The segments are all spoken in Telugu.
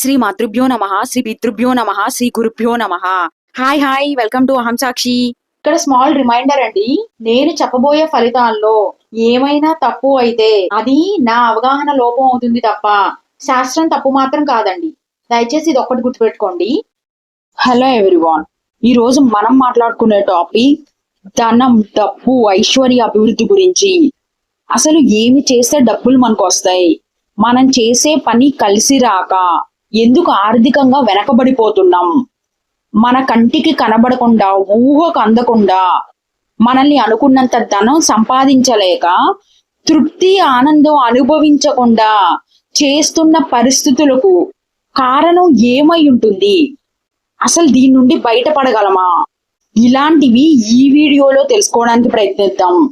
శ్రీ మాతృభ్యో నమ శ్రీ పితృభ్యో నమ శ్రీ గురుభ్యో నమ. హాయ్ హాయ్ వెల్కమ్ టు అహం సాక్షి ఇక్కడ స్మాల్ రిమైండర్ అండి నేను చెప్పబోయే ఫలితాల్లో ఏమైనా తప్పు అయితే అది నా అవగాహన లోపం అవుతుంది తప్ప శాస్త్రం తప్పు మాత్రం కాదండి. దయచేసి ఇది ఒక్కటి గుర్తుపెట్టుకోండి. హలో ఎవ్రీవాన్ ఈ రోజు మనం మాట్లాడుకునే టాపిక్ ధనం డబ్బు ఐశ్వర్య అభివృద్ధి గురించి. అసలు ఏమి చేస్తే డబ్బులు మనకు వస్తాయి? మనం చేసే పని కలిసి రాక ఎందుకు ఆర్థికంగా వెనకబడిపోతున్నాం? మన కంటికి కనబడకుండా ఊహకు అందకుండా మనల్ని అనుకున్నంత ధనం సంపాదించలేక తృప్తి ఆనందం అనుభవించకుండా చేస్తున్న పరిస్థితులకు కారణం ఏమై ఉంటుంది? అసలు దీని నుండి బయటపడగలమా? ఇలాంటివి ఈ వీడియోలో తెలుసుకోవడానికి ప్రయత్నిద్దాం.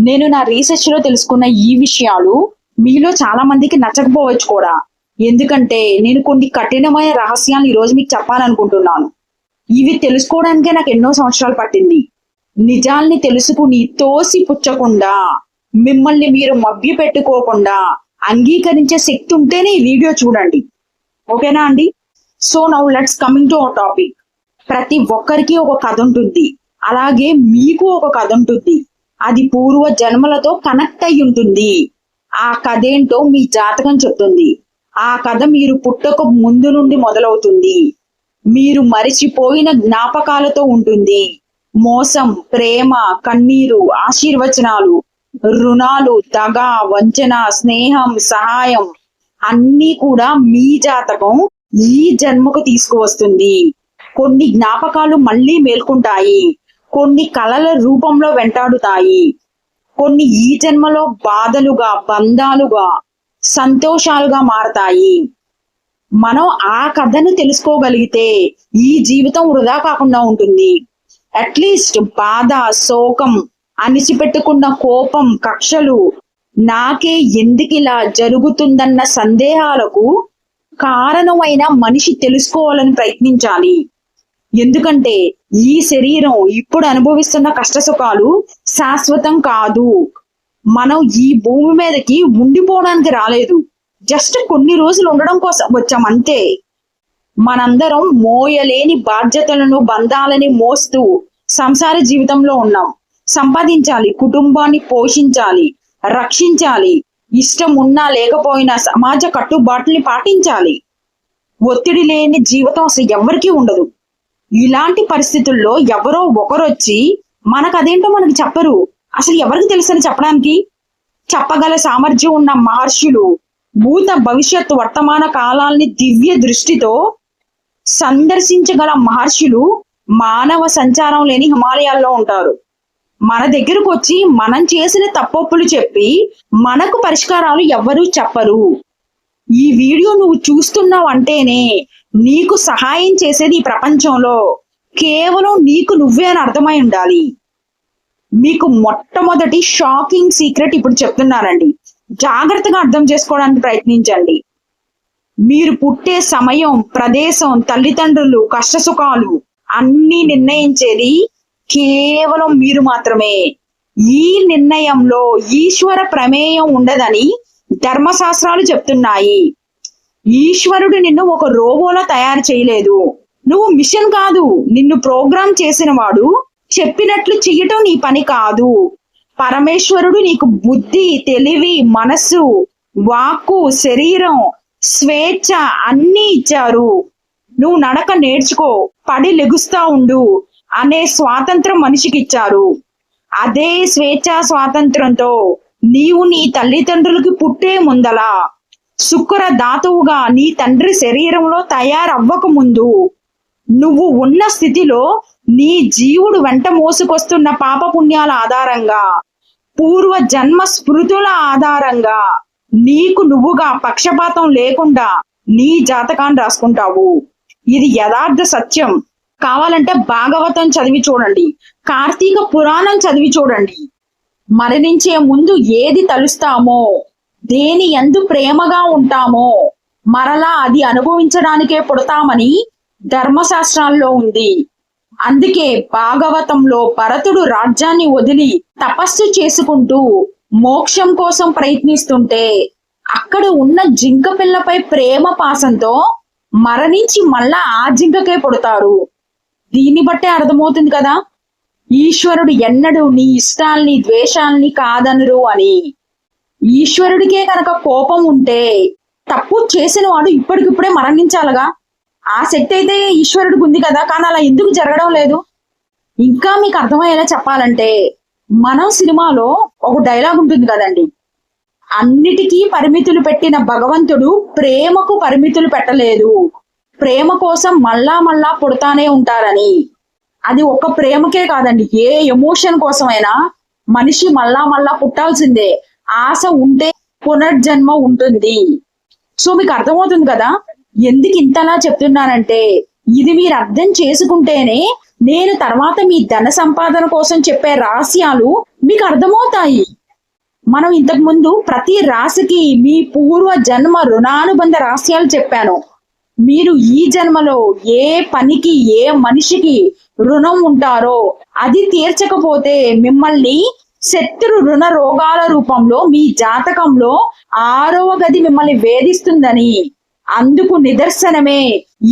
నేను నా రీసెర్చ్లో తెలుసుకున్న ఈ విషయాలు మీలో చాలా మందికి నచ్చకపోవచ్చు కూడా. ఎందుకంటే నేను కొన్ని కఠినమైన రహస్యాలు ఈరోజు మీకు చెప్పాలనుకుంటున్నాను. ఇవి తెలుసుకోవడానికే నాకు ఎన్నో సంవత్సరాలు పట్టింది. నిజాల్ని తెలుసుకుని తోసి పుచ్చకుండా మిమ్మల్ని మీరు మభ్య పెట్టుకోకుండా అంగీకరించే శక్తి ఉంటేనే ఈ వీడియో చూడండి. ఓకేనా అండి? So now let's coming to our topic. ప్రతి ఒక్కరికి ఒక కథ ఉంటుంది. అలాగే మీకు ఒక కథ ఉంటుంది. అది పూర్వ జన్మలతో కనెక్ట్ అయి ఉంటుంది. ఆ కథ ఏంటో మీ జాతకం చెప్తుంది. ఆ కథ మీరు పుట్టక ముందు నుండి మొదలవుతుంది. మీరు మరిచిపోయిన జ్ఞాపకాలతో ఉంటుంది. మోసం ప్రేమ కన్నీరు ఆశీర్వచనాలు రుణాలు దగ వంచన స్నేహం సహాయం అన్నీ కూడా మీ జాతకం ఈ జన్మకు తీసుకువస్తుంది. కొన్ని జ్ఞాపకాలు మళ్ళీ మేల్కొంటాయి. కొన్ని కళల రూపంలో వెంటాడుతాయి. కొన్ని ఈ జన్మలో బాధలుగా బంధాలుగా సంతోషాలుగా మారతాయి. మనం ఆ కథను తెలుసుకోగలిగితే ఈ జీవితం వృధా కాకుండా ఉంటుంది. అట్లీస్ట్ బాధ శోకం అణిచిపెట్టుకున్న కోపం కక్షలు నాకే ఎందుకిలా జరుగుతుందన్న సందేహాలకు కారణమైన మనిషి తెలుసుకోవాలని ప్రయత్నించాలి. ఎందుకంటే ఈ శరీరం ఇప్పుడు అనుభవిస్తున్న కష్ట సుఖాలు శాశ్వతం కాదు. మనం ఈ భూమి మీదకి ఉండిపోవడానికి రాలేదు. జస్ట్ కొన్ని రోజులు ఉండడం కోసం వచ్చాం అంతే. మనందరం మోయలేని బాధ్యతలను బంధాలని మోస్తూ సంసార జీవితంలో ఉన్నాం. సంపాదించాలి కుటుంబాన్ని పోషించాలి రక్షించాలి. ఇష్టం ఉన్నా లేకపోయినా సమాజ కట్టుబాట్లని పాటించాలి. ఒత్తిడి లేని జీవితం అసలు ఎవరికీ ఉండదు. ఇలాంటి పరిస్థితుల్లో ఎవరో ఒకరొచ్చి మనకు అదేంటో మనకి చెప్పరు. అసలు ఎవరికి తెలుసని చెప్పడానికి? చెప్పగల సామర్థ్యం ఉన్న మహర్షులు భూత భవిష్యత్ వర్తమాన కాలాల్ని దివ్య దృష్టితో సందర్శించగల మహర్షులు మానవ సంచారం లేని హిమాలయాల్లో ఉంటారు. మన దగ్గరకు వచ్చి మనం చేసిన తప్పొప్పులు చెప్పి మనకు పరిష్కారాలు ఎవ్వరూ చెప్పరు. ఈ వీడియో నువ్వు చూస్తున్నావు అంటేనే నీకు సహాయం చేసేది ఈ ప్రపంచంలో. కేవలం నీకు నువ్వే అని అర్థమై ఉండాలి. మీకు మొట్టమొదటి షాకింగ్ సీక్రెట్ ఇప్పుడు చెప్తున్నానండి జాగ్రత్తగా అర్థం చేసుకోవడానికి ప్రయత్నించండి. మీరు పుట్టే సమయం ప్రదేశం తల్లిదండ్రులు కష్టసుఖాలు అన్ని నిర్ణయించేది కేవలం మీరు మాత్రమే. ఈ నిర్ణయంలో ఈశ్వర ప్రమేయం ఉండదని ధర్మశాస్త్రాలు చెప్తున్నాయి. ఈశ్వరుడు నిన్ను ఒక రోబోలా తయారు చేయలేదు. నువ్వు మిషన్ కాదు నిన్ను ప్రోగ్రామ్ చేసిన వాడు చెప్పినట్లు చెయ్యటం నీ పని కాదు. పరమేశ్వరుడు నీకు బుద్ధి తెలివి మనస్సు వాక్కు శరీరం స్వేచ్ఛ అన్నీ ఇచ్చారు. నువ్వు నడక నేర్చుకో పడి లెగుస్తా ఉండు అనే స్వాతంత్రం మనిషికి ఇచ్చారు అదే స్వేచ్ఛ స్వాతంత్రంతో నీవు నీ తల్లిదండ్రులకి పుట్టే ముందలా శుక్ర ధాతువుగా నీ తండ్రి శరీరంలో తయారవ్వక ముందు నువ్వు ఉన్న స్థితిలో నీ జీవుడు వెంట మోసుకొస్తున్న పాప పుణ్యాల ఆధారంగా పూర్వ జన్మ స్మృతుల ఆధారంగా నీకు నువ్వుగా పక్షపాతం లేకుండా నీ జాతకాన్ని రాసుకుంటావు. ఇది యథార్థ సత్యం. కావాలంటే భాగవతం చదివి చూడండి. కార్తీక పురాణం చదివి చూడండి. మరణించే ముందు ఏది తలుస్తామో దేని ఎందు ప్రేమగా ఉంటామో మరలా అది అనుభవించడానికే పుడతామని ధర్మశాస్త్రాల్లో ఉంది. అందుకే భాగవతంలో భరతుడు రాజ్యాన్ని వదిలి తపస్సు చేసుకుంటూ మోక్షం కోసం ప్రయత్నిస్తుంటే అక్కడ ఉన్న జింక పిల్లపై ప్రేమ పాసంతో మరణించి మళ్ళా ఆ జింకకే పుడతారు. దీన్ని బట్టే అర్థమవుతుంది కదా? ఈశ్వరుడు ఎన్నడూ నీ ఇష్టాల్ని ద్వేషాల్ని కాదనరు అని. ఈశ్వరుడికే కనుక కోపం ఉంటే తప్పు చేసిన వాడు ఇప్పటికిప్పుడే మరణించాలగా? ఆ శక్తి అయితే ఈశ్వరుడికి ఉంది కదా కానీ అలా ఎందుకు జరగడం లేదు? ఇంకా మీకు అర్థమయ్యేలా చెప్పాలంటే మనం సినిమాలో ఒక డైలాగ్ ఉంటుంది కదండి. అన్నిటికీ పరిమితులు పెట్టిన భగవంతుడు ప్రేమకు పరిమితులు పెట్టలేదు. ప్రేమ కోసం మళ్ళా మళ్ళా పుడతానే ఉంటారని. అది ఒక ప్రేమకే కాదండి ఏ ఎమోషన్ కోసమైనా మనిషి మళ్ళా మళ్ళా పుట్టాల్సిందే. ఆశ ఉంటే పునర్జన్మ ఉంటుంది. సో మీకు అర్థమవుతుంది కదా? ఎందుకు ఇంతలా చెప్తున్నానంటే ఇది మీరు అర్థం చేసుకుంటేనే నేను తర్వాత మీ ధన సంపాదన కోసం చెప్పే రహస్యాలు మీకు అర్థమవుతాయి. మనం ఇంతకు ముందు ప్రతి రాశికి మీ పూర్వ జన్మ రుణానుబంధ రహస్యాలు చెప్పాను. మీరు ఈ జన్మలో ఏ పనికి ఏ మనిషికి రుణం ఉంటారో అది తీర్చకపోతే మిమ్మల్ని శత్రు రుణ రోగాల రూపంలో మీ జాతకంలో ఆరవ గది మిమ్మల్ని వేధిస్తుందని అందుకు నిదర్శనమే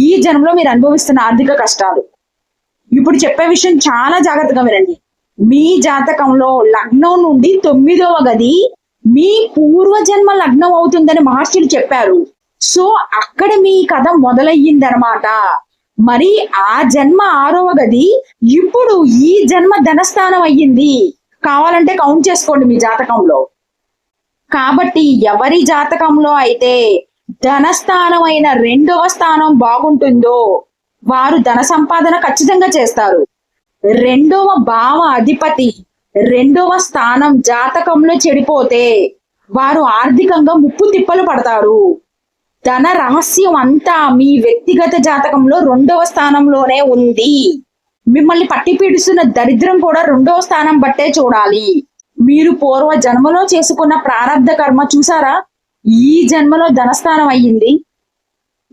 ఈ జన్మలో మీరు అనుభవిస్తున్న ఆర్థిక కష్టాలు. ఇప్పుడు చెప్పే విషయం చాలా జాగ్రత్తగా వినండి. మీ జాతకంలో లగ్నం నుండి తొమ్మిదవ గది మీ పూర్వజన్మ లగ్నం అవుతుందని మహర్షులు చెప్పారు. సో అక్కడ మీ కథ మొదలయ్యిందనమాట మరి ఆ జన్మ ఆరవ గది ఇప్పుడు ఈ జన్మ ధనస్థానం అయ్యింది. కావాలంటే కౌంట్ చేసుకోండి మీ జాతకంలో. కాబట్టి ఎవరి జాతకంలో అయితే ధనస్థానం అయిన రెండవ స్థానం బాగుంటుందో వారు ధన సంపాదన ఖచ్చితంగా చేస్తారు. రెండవ భావ అధిపతి రెండవ స్థానం జాతకంలో చెడిపోతే వారు ఆర్థికంగా ముప్పు తిప్పలు పడతారు. ధన రహస్యం అంతా మీ వ్యక్తిగత జాతకంలో రెండవ స్థానంలోనే ఉంది. మిమ్మల్ని పట్టి పీడిస్తున్న దరిద్రం కూడా రెండవ స్థానం బట్టే చూడాలి. మీరు పూర్వ జన్మలో చేసుకున్న ప్రారంధ కర్మ చూసారా? ఈ జన్మలో ధనస్థానం అయ్యింది.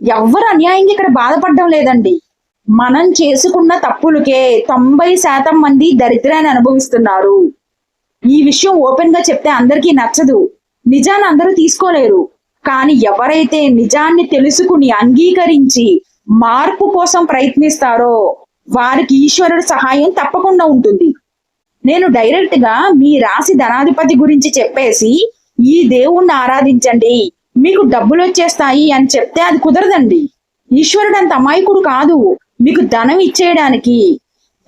ఎవ్వరు అన్యాయంగా ఇక్కడ బాధపడడం లేదండి. మనం చేసుకున్న తప్పులకే తొంభై శాతం మంది దరిద్రాన్ని అనుభవిస్తున్నారు. ఈ విషయం ఓపెన్గా చెప్తే అందరికీ నచ్చదు. నిజాన్ని అందరూ తీసుకోలేరు. కానీ ఎవరైతే నిజాన్ని తెలుసుకుని అంగీకరించి మార్పు కోసం ప్రయత్నిస్తారో వారికి ఈశ్వరుడు సహాయం తప్పకుండా ఉంటుంది. నేను డైరెక్ట్గా మీ రాశి ధనాధిపతి గురించి చెప్పేసి ఈ దేవుణ్ణి ఆరాధించండి. మీకు డబ్బులు వచ్చేస్తాయి అని చెప్తే అది కుదరదండి. ఈశ్వరుడు అంత అమాయకుడు కాదు. మీకు ధనం ఇచ్చేయడానికి.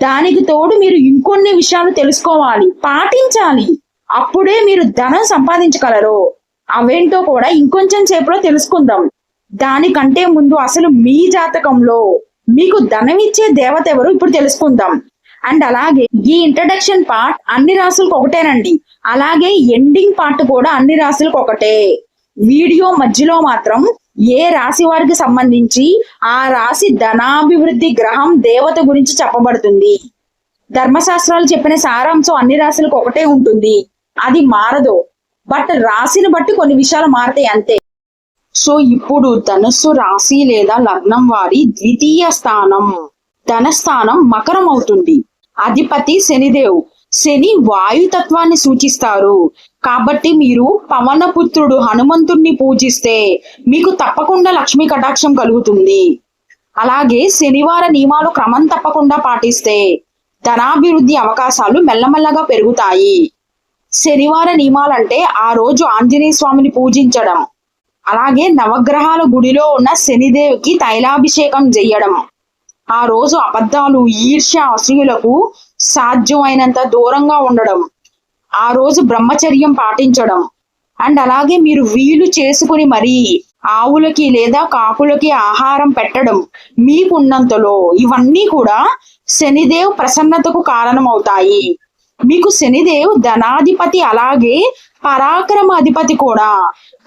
దానికి తోడు మీరు ఇంకొన్ని విషయాలు తెలుసుకోవాలి పాటించాలి. అప్పుడే మీరు ధనం సంపాదించగలరు. అవేంటో కూడా ఇంకొంచెం సేపులో తెలుసుకుందాం. దానికంటే ముందు అసలు మీ జాతకంలో మీకు ధనం ఇచ్చే దేవత ఎవరు ఇప్పుడు తెలుసుకుందాం. అండ్ అలాగే ఈ ఇంట్రడక్షన్ పార్ట్ అన్ని రాసులకు ఒకటేనండి. అలాగే ఎండింగ్ పార్ట్ కూడా అన్ని రాసులకు ఒకటే. వీడియో మధ్యలో మాత్రం ఏ రాశి వారికి సంబంధించి ఆ రాశి ధనాభివృద్ధి గ్రహం దేవత గురించి చెప్పబడుతుంది. ధర్మశాస్త్రాలు చెప్పిన సారాంశం అన్ని రాశులకు ఒకటే ఉంటుంది. అది మారదు. బట్ రాశిని బట్టి కొన్ని విషయాలు మారతాయి అంతే. సో ఇప్పుడు ధనుస్సు రాశి లేదా లగ్నం వారి ద్వితీయ స్థానం. ధనస్థానం మకరం అవుతుంది. అధిపతి శనిదేవ్. శని వాయుతత్వాన్ని సూచిస్తారు. కాబట్టి మీరు పవనపుత్రుడు హనుమంతుణ్ణి పూజిస్తే మీకు తప్పకుండా లక్ష్మీ కటాక్షం కలుగుతుంది. అలాగే శనివార నియమాలు క్రమం తప్పకుండా పాటిస్తే ధనాభివృద్ధి అవకాశాలు మెల్లమెల్లగా పెరుగుతాయి. శనివార నియమాలంటే ఆ రోజు ఆంజనేయ స్వామిని పూజించడం. అలాగే నవగ్రహాల గుడిలో ఉన్న శనిదేవికి తైలాభిషేకం చేయడం ఆ రోజు అబద్ధాలు ఈర్ష్య అసూయులకు సాధ్యమైనంత దూరంగా ఉండడం ఆ రోజు బ్రహ్మచర్యం పాటించడం. అండ్ అలాగే మీరు వీలు చేసుకుని మరీ ఆవులకి లేదా కాకులకి ఆహారం పెట్టడం మీకున్నంతలో ఇవన్నీ కూడా శనిదేవ్ ప్రసన్నతకు కారణమవుతాయి. మీకు శనిదేవ్ ధనాధిపతి అలాగే పరాక్రమ అధిపతి కూడా.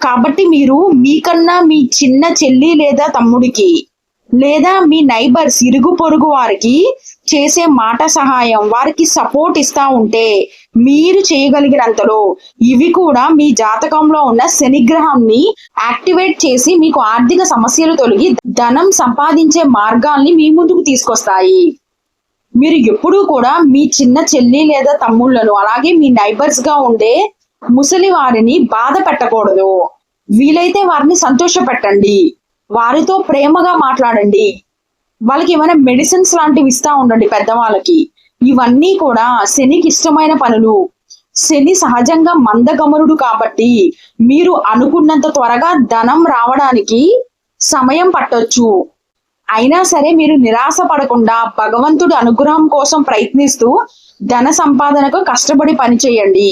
కాబట్టి మీరు మీకన్నా మీ చిన్న చెల్లి లేదా తమ్ముడికి లేదా మీ నైబర్స్ ఇరుగు పొరుగు వారికి చేసే మాట సహాయం వారికి సపోర్ట్ ఇస్తా ఉంటే మీరు చేయగలిగినంతలో ఇవి కూడా మీ జాతకంలో ఉన్న శనిగ్రహాన్ని యాక్టివేట్ చేసి మీకు ఆర్థిక సమస్యలు తొలగి ధనం సంపాదించే మార్గాల్ని మీ ముందుకు తీసుకొస్తాయి. మీరు ఎప్పుడూ కూడా మీ చిన్న చెల్లి లేదా తమ్ముళ్ళను అలాగే మీ నైబర్స్గా ఉండే ముసలి వారిని బాధ పెట్టకూడదు. వీలైతే వారిని సంతోష పెట్టండి వారితో ప్రేమగా మాట్లాడండి. వాళ్ళకి ఏమైనా మెడిసిన్స్ లాంటివి ఇస్తా ఉండండి పెద్దవాళ్ళకి. ఇవన్నీ కూడా శనికి ఇష్టమైన పనులు. శని సహజంగా మందగమనుడు కాబట్టి మీరు అనుకున్నంత త్వరగా ధనం రావడానికి సమయం పట్టొచ్చు. అయినా సరే మీరు నిరాశ పడకుండా భగవంతుడి అనుగ్రహం కోసం ప్రయత్నిస్తూ ధన సంపాదనకు కష్టపడి పనిచేయండి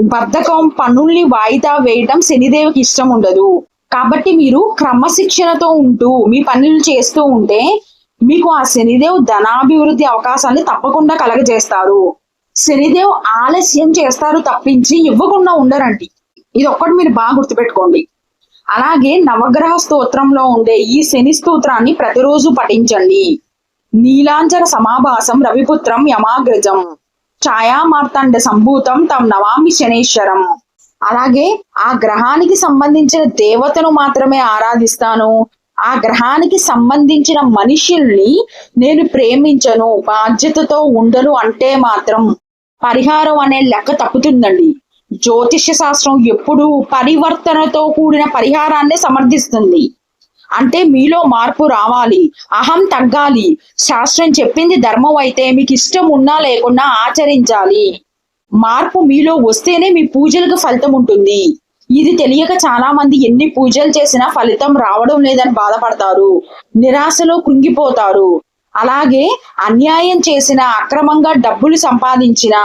బద్ధకం పనుల్ని వాయిదా వేయడం శనిదేవికి ఇష్టం ఉండదు. కాబట్టి మీరు క్రమశిక్షణతో ఉంటూ మీ పనులు చేస్తూ ఉంటే మీకు ఆ శనిదేవ్ ధనాభివృద్ధి అవకాశాన్ని తప్పకుండా కలగజేస్తారు. శనిదేవ్ ఆలస్యం చేస్తారు తప్పించి ఇవ్వకుండా ఉండరండి. ఇది ఒక్కటి మీరు బాగా గుర్తుపెట్టుకోండి. అలాగే నవగ్రహ స్తోత్రంలో ఉండే ఈ శని స్తోత్రాన్ని ప్రతిరోజు పఠించండి. నీలాంజన సమాభాసం రవిపుత్రం యమాగ్రజం. ఛాయామార్తాండ సంభూతం తం నవామి శనేశ్వరం. అలాగే ఆ గ్రహానికి సంబంధించిన దేవతను మాత్రమే ఆరాధిస్తాను. ఆ గ్రహానికి సంబంధించిన మనుషుల్ని నేను ప్రేమించను బాధ్యతతో ఉండను అంటే మాత్రం పరిహారం అనే లెక్క తప్పుతుందండి. జ్యోతిష్య శాస్త్రం ఎప్పుడూ పరివర్తనతో కూడిన పరిహారాన్ని సమర్థిస్తుంది. అంటే మీలో మార్పు రావాలి అహం తగ్గాలి. శాస్త్రం చెప్పింది ధర్మం అయితే మీకు ఇష్టం ఉన్నా లేకున్నా ఆచరించాలి. మార్పు మీలో వస్తేనే మీ పూజలకు ఫలితం ఉంటుంది. ఇది తెలియక చాలా మంది ఎన్ని పూజలు చేసినా ఫలితం రావడం లేదని బాధపడతారు. నిరాశలో కృంగిపోతారు. అలాగే అన్యాయం చేసిన అక్రమంగా డబ్బులు సంపాదించిన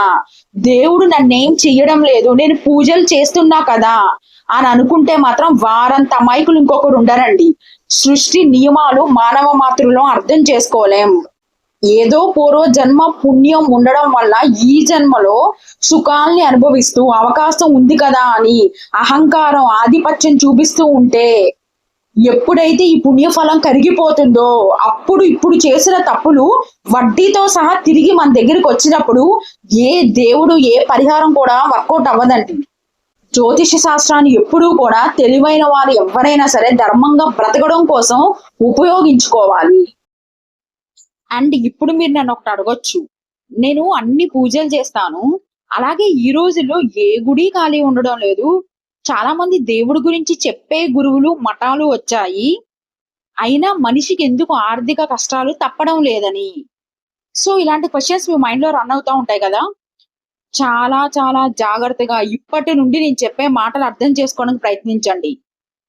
దేవుడు నన్నేం చెయ్యడం లేదు నేను పూజలు చేస్తున్నా కదా అని అనుకుంటే మాత్రం వారంత అమాయకులు ఇంకొకరు ఉండరండి. సృష్టి నియమాలు మానవ మాతృలో అర్థం చేసుకోలేం. ఏదో పూర్వ జన్మ పుణ్యం ఉండడం వల్ల ఈ జన్మలో సుఖాల్ని అనుభవిస్తూ అవకాశం ఉంది కదా అని అహంకారం ఆధిపత్యం చూపిస్తూ ఉంటే ఎప్పుడైతే ఈ పుణ్యఫలం కరిగిపోతుందో అప్పుడు ఇప్పుడు చేసిన తప్పులు వడ్డీతో సహా తిరిగి మన దగ్గరికి వచ్చినప్పుడు ఏ దేవుడు ఏ పరిహారం కూడా వర్కౌట్ అవ్వదండి. జ్యోతిష శాస్త్రాన్ని ఎప్పుడూ కూడా తెలివైన వారు ఎవరైనా సరే ధర్మంగా బ్రతకడం కోసం ఉపయోగించుకోవాలి. అండ్ ఇప్పుడు మీరు నన్ను ఒకటి అడగొచ్చు. నేను అన్ని పూజలు చేస్తాను. అలాగే ఈ రోజుల్లో ఏ గుడి ఖాళీ ఉండడం లేదు. చాలా మంది దేవుడి గురించి చెప్పే గురువులు మఠాలు వచ్చాయి. అయినా మనిషికి ఎందుకు ఆర్థిక కష్టాలు తప్పడం లేదని? సో ఇలాంటి క్వశ్చన్స్ మీ మైండ్లో రన్ అవుతా ఉంటాయి కదా. చాలా చాలా జాగ్రత్తగా ఇప్పటి నుండి నేను చెప్పే మాటలు అర్థం చేసుకోవడానికి ప్రయత్నించండి.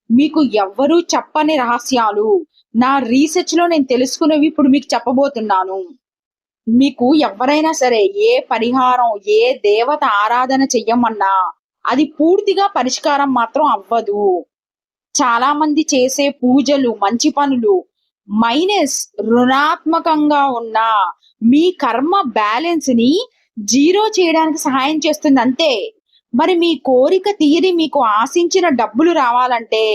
మీకు ఎవ్వరూ చెప్పని రహస్యాలు నా రీసెర్చ్లో నేను తెలుసుకునేవి ఇప్పుడు మీకు చెప్పబోతున్నాను. మీకు ఎవరైనా సరే ఏ పరిహారం ఏ దేవత ఆరాధన చెయ్యమన్నా అది పూర్తిగా పరిష్కారం మాత్రం అవ్వదు. చాలా మంది చేసే పూజలు మంచి పనులు మైనస్ రుణాత్మకంగా ఉన్న మీ కర్మ బ్యాలెన్స్ని జీరో చేయడానికి సహాయం చేస్తుంది అంతే. మరి మీ కోరిక తీరి మీకు ఆశించిన డబ్బులు రావాలంటే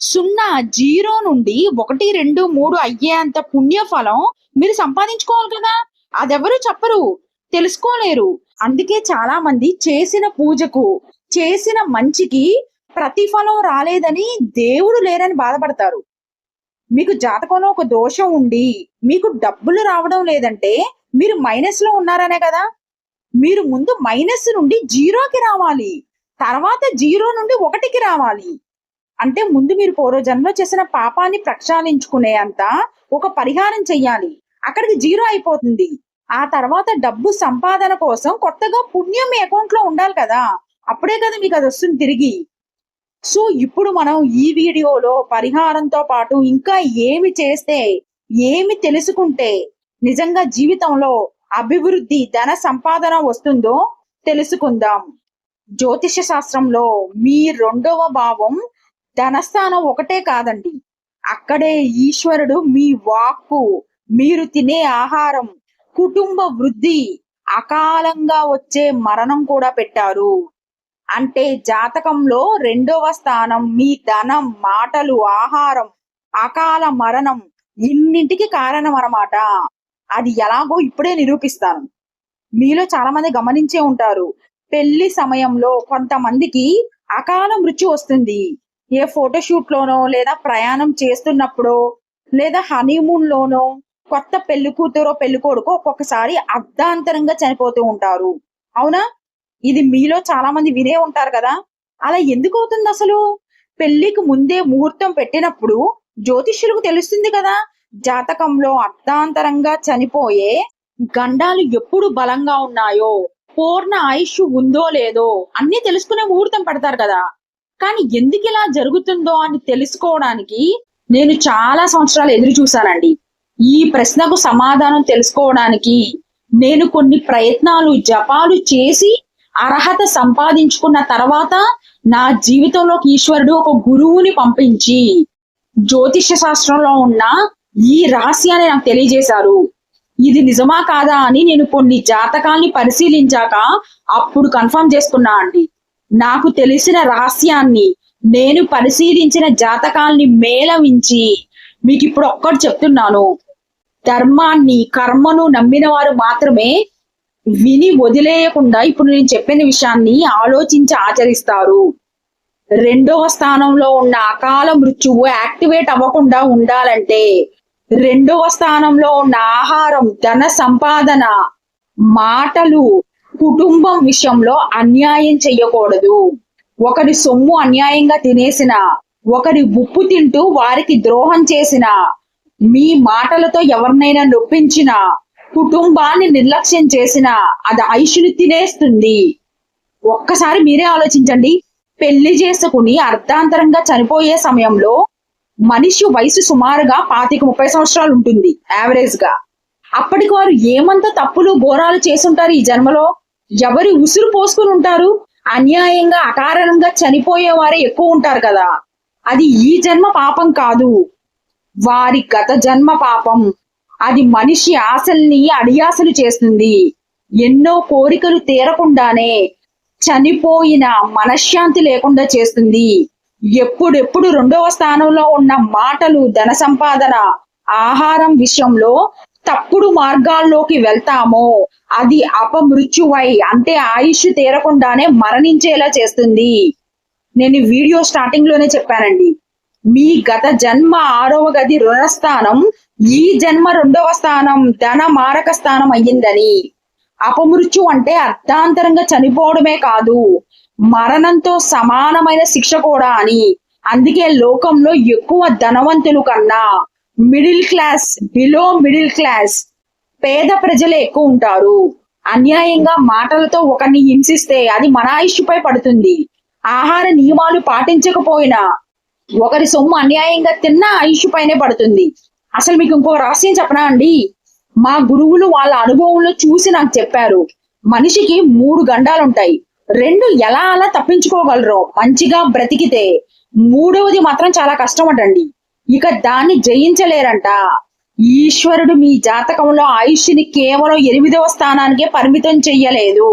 సున్నా జీరో నుండి ఒకటి రెండు మూడు అయ్యేంత పుణ్యఫలం మీరు సంపాదించుకోవాలి కదా? అదెవరు చెప్పరు తెలుసుకోలేరు. అందుకే చాలా మంది చేసిన పూజకు చేసిన మంచికి ప్రతిఫలం రాలేదని దేవుడు లేరని బాధపడతారు. మీకు జాతకంలో ఒక దోషం ఉండి మీకు డబ్బులు రావడం లేదంటే మీరు మైనస్లో ఉన్నారనే కదా? మీరు ముందు మైనస్ నుండి జీరోకి రావాలి తర్వాత జీరో నుండి ఒకటికి రావాలి. అంటే ముందు మీరు పూర్వజన్మలో చేసిన పాపాన్ని ప్రక్షాళించుకునే అంత ఒక పరిహారం చెయ్యాలి. అక్కడికి జీరో అయిపోతుంది. ఆ తర్వాత డబ్బు సంపాదన కోసం కొత్తగా పుణ్యం మీ అకౌంట్లో ఉండాలి కదా. అప్పుడే కదా మీకు అది వస్తుంది తిరిగి. సో ఇప్పుడు మనం ఈ వీడియోలో పరిహారంతో పాటు ఇంకా ఏమి చేస్తే ఏమి తెలుసుకుంటే నిజంగా జీవితంలో అభివృద్ధి ధన సంపాదన వస్తుందో తెలుసుకుందాం. జ్యోతిష శాస్త్రంలో మీ రెండవ భావం ధనస్థానం ఒకటే కాదండి. అక్కడే ఈశ్వరుడు మీ వాక్కు మీరు తినే ఆహారం కుటుంబ వృద్ధి అకాలంగా వచ్చే మరణం కూడా పెట్టారు. అంటే జాతకంలో రెండవ స్థానం మీ ధనం మాటలు ఆహారం అకాల మరణం ఇన్నింటికి కారణం అన్నమాట అది ఎలాగో ఇప్పుడే నిరూపిస్తాను. మీలో చాలా మంది గమనించే ఉంటారు. పెళ్ళి సమయంలో కొంతమందికి అకాల మృత్యు వస్తుంది. ఏ ఫోటోషూట్ లోనో లేదా ప్రయాణం చేస్తున్నప్పుడు లేదా హనీమూన్ లోనో కొత్త పెళ్ళి కూతురో పెళ్ళి కొడుకో ఒక్కొక్కసారి అర్ధాంతరంగా చనిపోతూ ఉంటారు. అవునా? ఇది మీలో చాలా మంది వినే ఉంటారు కదా? అలా ఎందుకు అవుతుంది అసలు? పెళ్ళికి ముందే ముహూర్తం పెట్టినప్పుడు జ్యోతిష్యులకు తెలుస్తుంది కదా జాతకంలో అర్ధాంతరంగా చనిపోయే గండాలు ఎప్పుడు బలంగా ఉన్నాయో పూర్ణ ఆయుష్ ఉందో లేదో అన్ని తెలుసుకునే ముహూర్తం పెడతారు కదా. కానీ ఎందుకు ఇలా జరుగుతుందో అని తెలుసుకోవడానికి నేను చాలా సంవత్సరాలు ఎదురు చూశానండి. ఈ ప్రశ్నకు సమాధానం తెలుసుకోవడానికి నేను కొన్ని ప్రయత్నాలు జపాలు చేసి అర్హత సంపాదించుకున్న తర్వాత నా జీవితంలోకి ఈశ్వరుడు ఒక గురువుని పంపించి జ్యోతిష్య శాస్త్రంలో ఉన్న ఈ రహస్యాన్ని నాకు తెలియజేశారు. ఇది నిజమా కాదా అని నేను కొన్ని జాతకాల్ని పరిశీలించాక అప్పుడు కన్ఫర్మ్ చేసుకున్నా అండి. నాకు తెలిసిన రహస్యాన్ని నేను పరిశీలించిన జాతకాల్ని మేళవించి మీకు ఇప్పుడు ఒక్కటి చెప్తున్నాను. ధర్మాన్ని కర్మను నమ్మిన వారు మాత్రమే విని వదిలేయకుండా ఇప్పుడు నేను చెప్పిన విషయాన్ని ఆలోచించి ఆచరిస్తారు. రెండవ స్థానంలో ఉన్న అకాల మృత్యువు యాక్టివేట్ అవ్వకుండా ఉండాలంటే రెండవ స్థానంలో ఉన్న ఆహారం ధన సంపాదన మాటలు కుటుంబం విషయంలో అన్యాయం చెయ్యకూడదు. ఒకరి సొమ్ము అన్యాయంగా తినేసిన ఒకరి ఉప్పు తింటూ వారికి ద్రోహం చేసిన మీ మాటలతో ఎవరినైనా నొప్పించిన కుటుంబాన్ని నిర్లక్ష్యం చేసిన అది ఐషుని తినేస్తుంది. ఒక్కసారి మీరే ఆలోచించండి. పెళ్ళి చేసుకుని అర్ధాంతరంగా చనిపోయే సమయంలో మనిషి వయసు సుమారుగా పాతిక ముప్పై సంవత్సరాలు ఉంటుంది యావరేజ్గా. అప్పటికి వారు ఏమంత తప్పులు ఘోరాలు చేసుంటారు ఈ జన్మలో? ఎవరి ఉసురు పోసుకుని ఉంటారు? అన్యాయంగా అకారణంగా చనిపోయే వారే ఎక్కువ ఉంటారు కదా. అది ఈ జన్మ పాపం కాదు. వారి గత జన్మ పాపం. అది మనిషి ఆశల్ని అడియాసలు చేస్తుంది. ఎన్నో కోరికలు తీరకుండానే చనిపోయిన మనశ్శాంతి లేకుండా చేస్తుంది. ఎప్పుడెప్పుడు రెండవ స్థానంలో ఉన్న మాటలు ధన సంపాదన ఆహారం విషయంలో తప్పుడు మార్గాల్లోకి వెళ్తామో అది అపమృత్యువై అంటే ఆయుష్ తీరకుండానే మరణించేలా చేస్తుంది. నేను వీడియో స్టార్టింగ్లోనే చెప్పానండి. మీ గత జన్మ ఆరవ గది రుణస్థానం ఈ జన్మ రెండవ స్థానం ధన మారక స్థానం అయ్యిందని. అపమృత్యు అంటే అర్థాంతరంగా చనిపోవడమే కాదు మరణంతో సమానమైన శిక్ష కూడా అని. అందుకే లోకంలో ఎక్కువ ధనవంతులు కన్నా middle class below middle class పేద ప్రజలే ఎక్కువ ఉంటారు. అన్యాయంగా మాటలతో ఒకరిని హింసిస్తే అది మన ఆయుష్పై పడుతుంది. ఆహార నియమాలు పాటించకపోయినా ఒకరి సొమ్ము అన్యాయంగా తిన్నా ఆయుష్ పైనే పడుతుంది. అసలు మీకు ఇంకో రహస్యం చెప్పనా అండి? మా గురువులు వాళ్ళ అనుభవంలో చూసి నాకు చెప్పారు. మనిషికి మూడు గండాలు ఉంటాయి రెండు ఎలా అలా తప్పించుకోగలరో మంచిగా బ్రతికితే. మూడవది మాత్రం చాలా కష్టం అటండి. ఇక దాన్ని జయించలేరంట. ఈశ్వరుడు మీ జాతకంలో ఆయుష్ని కేవలం ఎనిమిదవ స్థానానికే పరిమితం చెయ్యలేదు.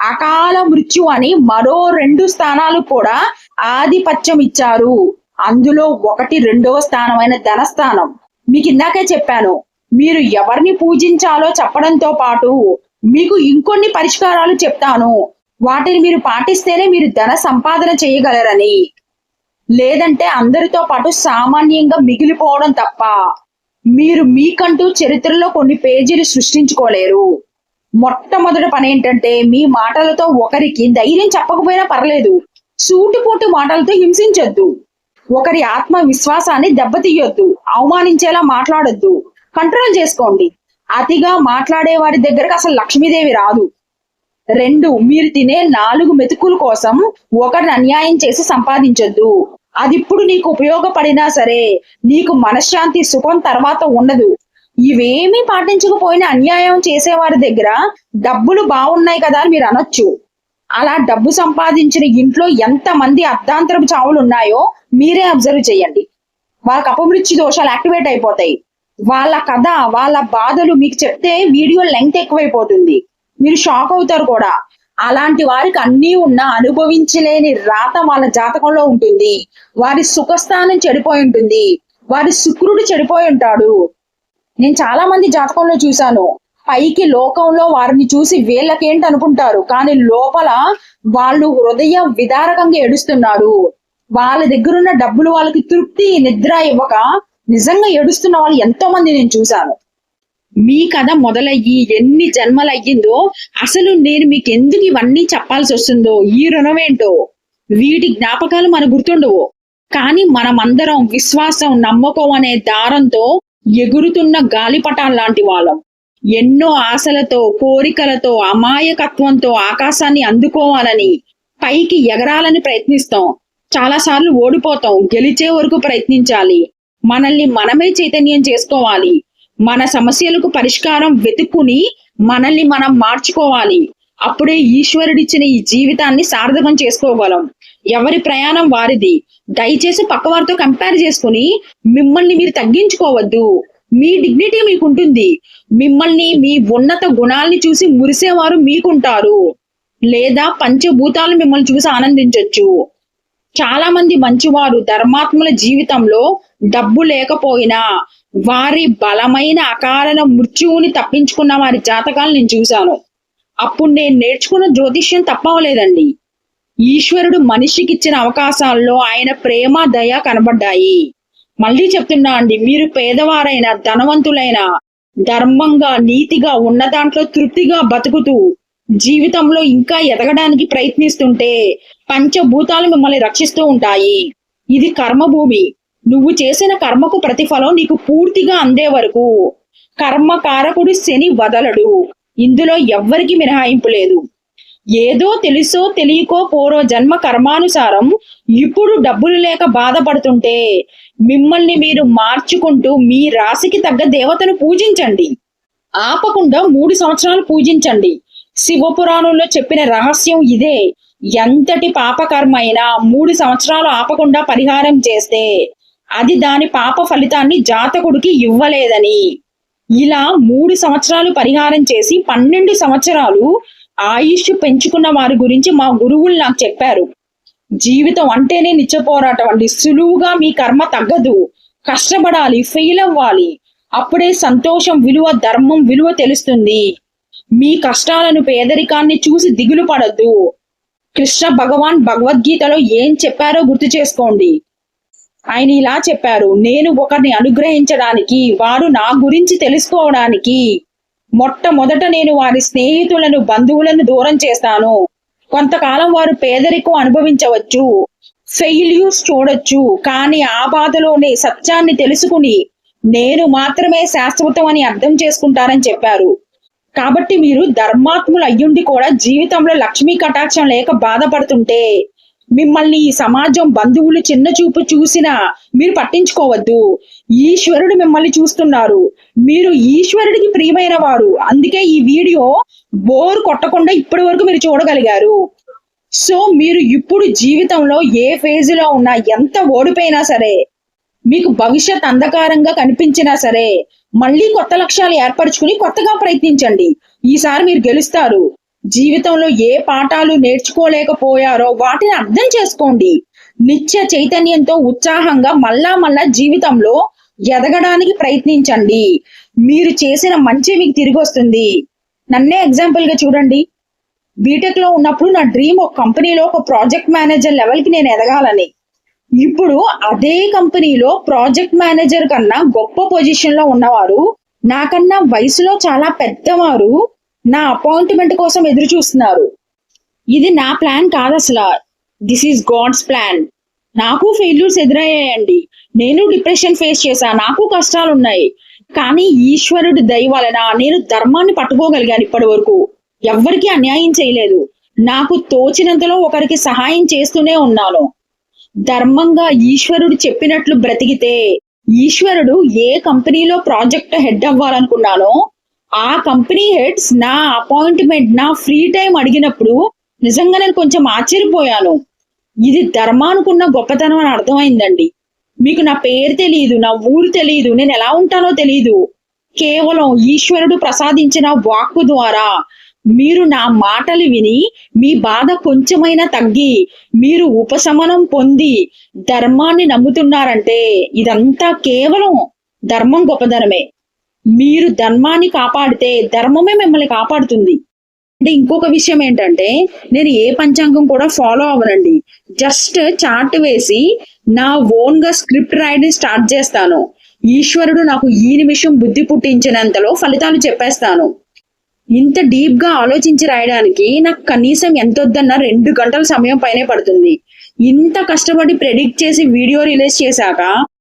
అకాల మృత్యు అని మరో రెండు స్థానాలు కూడా ఆధిపత్యం ఇచ్చారు. అందులో ఒకటి రెండవ స్థానమైన ధనస్థానం. మీకు ఇందాకే చెప్పాను మీరు ఎవరిని పూజించాలో చెప్పడంతో పాటు మీకు ఇంకొన్ని పరిష్కారాలు చెప్తాను. వాటిని మీరు పాటిస్తేనే మీరు ధన సంపాదన చేయగలరని. లేదంటే అందరితో పాటు సామాన్యంగా మిగిలిపోవడం తప్ప మీరు మీకంటూ చరిత్రలో కొన్ని పేజీలు సృష్టించుకోలేరు. మొట్టమొదటి పని ఏంటంటే మీ మాటలతో ఒకరికి ధైర్యం చెప్పకపోయినా పర్లేదు. సూటిపోటు మాటలతో హింసించొద్దు. ఒకరి ఆత్మవిశ్వాసాన్ని దెబ్బతీయొద్దు. అవమానించేలా మాట్లాడొద్దు. కంట్రోల్ చేసుకోండి. అతిగా మాట్లాడే వారి దగ్గరకు అసలు లక్ష్మీదేవి రాదు. రెండు మీరు తినే నాలుగు మెతుకుల కోసం ఒకరిని అన్యాయం చేసి సంపాదించొద్దు. అది ఇప్పుడు నీకు ఉపయోగపడినా సరే నీకు మనశ్శాంతి సుఖం తర్వాత ఉండదు. ఇవేమీ పాటించకపోయినా అన్యాయం చేసేవారి దగ్గర డబ్బులు బాగున్నాయి కదా అని మీరు అనొచ్చు. అలా డబ్బు సంపాదించిన ఇంట్లో ఎంత మంది అర్ధాంతరపు చావులు ఉన్నాయో మీరే అబ్జర్వ్ చేయండి. వాళ్ళకి అపమృత్యు దోషాలు యాక్టివేట్ అయిపోతాయి. వాళ్ళ కథ వాళ్ళ బాధలు మీకు చెప్తే వీడియో లెంగ్త్ ఎక్కువైపోతుంది. మీరు షాక్ అవుతారు కూడా. అలాంటి వారికి అన్నీ ఉన్న అనుభవించలేని రాత వాళ్ళ జాతకంలో ఉంటుంది. వారి సుఖస్థానం చెడిపోయి ఉంటుంది. వారి శుక్రుడు చెడిపోయి ఉంటాడు. నేను చాలా మంది జాతకంలో చూశాను. పైకి లోకంలో వారిని చూసి వీళ్ళకేంటి అనుకుంటారు? కానీ లోపల వాళ్ళు హృదయ విదారకంగా ఏడుస్తున్నారు. వాళ్ళ దగ్గరున్న డబ్బులు వాళ్ళకి తృప్తి నిద్ర ఇవ్వక నిజంగా ఏడుస్తున్న వాళ్ళు ఎంతో మంది నేను చూశాను. మీ కథ మొదలయ్యి ఎన్ని జన్మలు అయ్యిందో అసలు నేను మీకు ఎందుకు ఇవన్నీ చెప్పాల్సి వస్తుందో ఈ రుణమేంటో వీటి జ్ఞాపకాలు మన గుర్తుండవు. కానీ మనమందరం విశ్వాసం నమ్మకం అనే దారంతో ఎగురుతున్న గాలిపటాల లాంటి వాళ్ళం. ఎన్నో ఆశలతో కోరికలతో అమాయకత్వంతో ఆకాశాన్ని అందుకోవాలని పైకి ఎగరాలని ప్రయత్నిస్తాం. చాలాసార్లు ఓడిపోతాం గెలిచే వరకు ప్రయత్నించాలి. మనల్ని మనమే చైతన్యం చేసుకోవాలి. మన సమస్యలకు పరిష్కారం వెతుక్కుని మనల్ని మనం మార్చుకోవాలి. అప్పుడే ఈశ్వరుడిచ్చిన ఈ జీవితాన్ని సార్థకం చేసుకోగలం. ఎవరి ప్రయాణం వారిది. దయచేసి పక్కవారితో కంపేర్ చేసుకుని మిమ్మల్ని మీరు తగ్గించుకోవద్దు. మీ డిగ్నిటీ మీకుంటుంది. మిమ్మల్ని మీ ఉన్నత గుణాల్ని చూసి మురిసేవారు మీకుంటారు. లేదా పంచభూతాలు మిమ్మల్ని చూసి ఆనందించవచ్చు చాలా మంది మంచివారు ధర్మాత్ముల జీవితంలో డబ్బు లేకపోయినా వారి బలమైన అకారణ మృత్యువుని తప్పించుకున్న వారి జాతకాలు నేను చూశాను. అప్పుడు నేను నేర్చుకున్న జ్యోతిష్యం తప్పవలేదండి. ఈశ్వరుడు మనిషికి ఇచ్చిన అవకాశాల్లో ఆయన ప్రేమ దయ కనబడ్డాయి. మళ్ళీ చెప్తున్నా అండి మీరు పేదవారైన ధనవంతులైన ధర్మంగా నీతిగా ఉన్న దాంట్లో తృప్తిగా బతుకుతూ జీవితంలో ఇంకా ఎదగడానికి ప్రయత్నిస్తుంటే పంచభూతాలు మిమ్మల్ని రక్షిస్తూ ఉంటాయి. ఇది కర్మభూమి. నువ్వు చేసిన కర్మకు ప్రతిఫలం నీకు పూర్తిగా అందే వరకు కర్మ కారకుడు శని వదలడు. ఇందులో ఎవ్వరికి మినహాయింపు లేదు. ఏదో తెలుసో తెలియకో పోరో జన్మ కర్మానుసారం ఇప్పుడు డబ్బులు లేక బాధపడుతుంటే మిమ్మల్ని మీరు మార్చుకుంటూ మీ రాశికి తగ్గ దేవతను పూజించండి. ఆపకుండా మూడు సంవత్సరాలు పూజించండి. శివపురాణంలో చెప్పిన రహస్యం ఇదే. ఎంతటి పాపకర్మ అయినా మూడు సంవత్సరాలు ఆపకుండా పరిహారం చేస్తే అది దాని పాప ఫలితాన్ని జాతకుడికి ఇవ్వలేదని. ఇలా మూడు సంవత్సరాలు పరిహారం చేసి పన్నెండు సంవత్సరాలు ఆయుష్ పెంచుకున్న వారి గురించి మా గురువులు నాకు చెప్పారు. జీవితం అంటేనే నిత్య పోరాటం అండి. సులువుగా మీ కర్మ తగ్గదు. కష్టపడాలి ఫెయిల్ అవ్వాలి. అప్పుడే సంతోషం విలువ ధర్మం విలువ తెలుస్తుంది. మీ కష్టాలను పేదరికాన్ని చూసి దిగులు పడద్దు. కృష్ణ భగవాన్ భగవద్గీతలో ఏం చెప్పారో గుర్తు చేసుకోండి. ఆయన ఇలా చెప్పారు నేను ఒకరిని అనుగ్రహించడానికి వారు నా గురించి తెలుసుకోవడానికి మొట్టమొదట నేను వారి స్నేహితులను బంధువులను దూరం చేస్తాను. కొంతకాలం వారు పేదరికం అనుభవించవచ్చు ఫెయిల్యూర్స్ చూడొచ్చు కానీ ఆ బాధలోనే సత్యాన్ని తెలుసుకుని నేను మాత్రమే శాశ్వతం అని అర్థం చేసుకుంటారని చెప్పారు. కాబట్టి మీరు ధర్మాత్ములు అయ్యుండి కూడా జీవితంలో లక్ష్మీ కటాక్షం లేక బాధపడుతుంటే మిమ్మల్ని ఈ సమాజం బంధువులు చిన్న చూపు చూసినా మీరు పట్టించుకోవద్దు. ఈశ్వరుడు మిమ్మల్ని చూస్తున్నారు. మీరు ఈశ్వరుడికి ప్రియమైన వారు. అందుకే ఈ వీడియో బోర్ కొట్టకుండా ఇప్పటి వరకు మీరు చూడగలిగారు. సో మీరు ఇప్పుడు జీవితంలో ఏ ఫేజ్లో ఉన్నా ఎంత ఓడిపోయినా సరే మీకు భవిష్యత్ అంధకారంగా కనిపించినా సరే మళ్ళీ కొత్త లక్ష్యాలు ఏర్పరచుకుని కొత్తగా ప్రయత్నించండి. ఈసారి మీరు గెలుస్తారు. జీవితంలో ఏ పాఠాలు నేర్చుకోలేకపోయారో వాటిని అర్థం చేసుకోండి. నిత్య చైతన్యంతో ఉత్సాహంగా మళ్ళా మళ్ళా జీవితంలో ఎదగడానికి ప్రయత్నించండి. మీరు చేసిన మంచి మీకు తిరిగి వస్తుంది. నన్నే ఎగ్జాంపుల్గా చూడండి. బీటెక్లో ఉన్నప్పుడు నా డ్రీమ్ ఒక కంపెనీలో ఒక ప్రాజెక్ట్ మేనేజర్ లెవెల్కి నేను ఎదగాలని. ఇప్పుడు అదే కంపెనీలో ప్రాజెక్ట్ మేనేజర్ కన్నా గొప్ప పొజిషన్లో ఉన్నవారు నాకన్నా వయసులో చాలా పెద్దవారు నా అపాయింట్మెంట్ కోసం ఎదురు చూస్తున్నారు. ఇది నా ప్లాన్ కాదు అసలు. దిస్ ఈస్ గాడ్స్ ప్లాన్ నాకు ఫెయిల్యూర్స్ ఎదురయ్యాయండి. నేను డిప్రెషన్ ఫేస్ చేశా. నాకు కష్టాలు ఉన్నాయి. కానీ ఈశ్వరుడి దయ వలన నేను ధర్మాన్ని పట్టుకోగలిగాను ఇప్పటి వరకు. ఎవ్వరికీ అన్యాయం చేయలేదు. నాకు తోచినంతలో ఒకరికి సహాయం చేస్తూనే ఉన్నాను. ధర్మంగా ఈశ్వరుడు చెప్పినట్లు బ్రతికితే ఈశ్వరుడు ఏ కంపెనీలో ప్రాజెక్ట్ హెడ్ అవ్వాలనుకున్నానో ఆ కంపెనీ హెడ్స్ నా అపాయింట్మెంట్ నా ఫ్రీ టైం అడిగినప్పుడు నిజంగా నేను కొంచెం ఆశ్చర్యపోయాను. ఇది ధర్మానుకున్న గొప్పతనం అని అర్థమైందండి. మీకు నా పేరు తెలియదు నా ఊరు తెలియదు నేను ఎలా ఉంటానో తెలియదు కేవలం ఈశ్వరుడు ప్రసాదించిన వాక్కు ద్వారా మీరు నా మాటలు విని మీ బాధ కొంచెమైనా తగ్గి మీరు ఉపశమనం పొంది ధర్మాన్ని నమ్ముతున్నారంటే ఇదంతా కేవలం ధర్మం గొప్పదనమే మీరు ధర్మాన్ని కాపాడితే ధర్మమే మిమ్మల్ని కాపాడుతుంది. అంటే ఇంకొక విషయం ఏంటంటే నేను ఏ పంచాంగం కూడా ఫాలో అవ్వనండి. జస్ట్ చార్ట్ వేసి నా ఓన్గా స్క్రిప్ట్ రాయడం స్టార్ట్ చేస్తాను. ఈశ్వరుడు నాకు ఈ నిమిషం బుద్ధి పుట్టించినంతలో ఫలితాలు చెప్పేస్తాను. ఇంత డీప్గా ఆలోచించి రాయడానికి నాకు కనీసం ఎంత వద్దన్నా రెండు గంటల సమయం పైనే పడుతుంది. ఇంత కష్టపడి ప్రెడిక్ట్ చేసి వీడియో రిలీజ్ చేశాక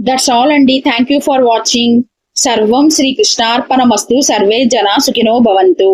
that's all అండి థ్యాంక్ యూ ఫర్ వాచింగ్ సర్వం శ్రీకృష్ణార్పణమస్తు సర్వే జనా సుఖినో భవంతు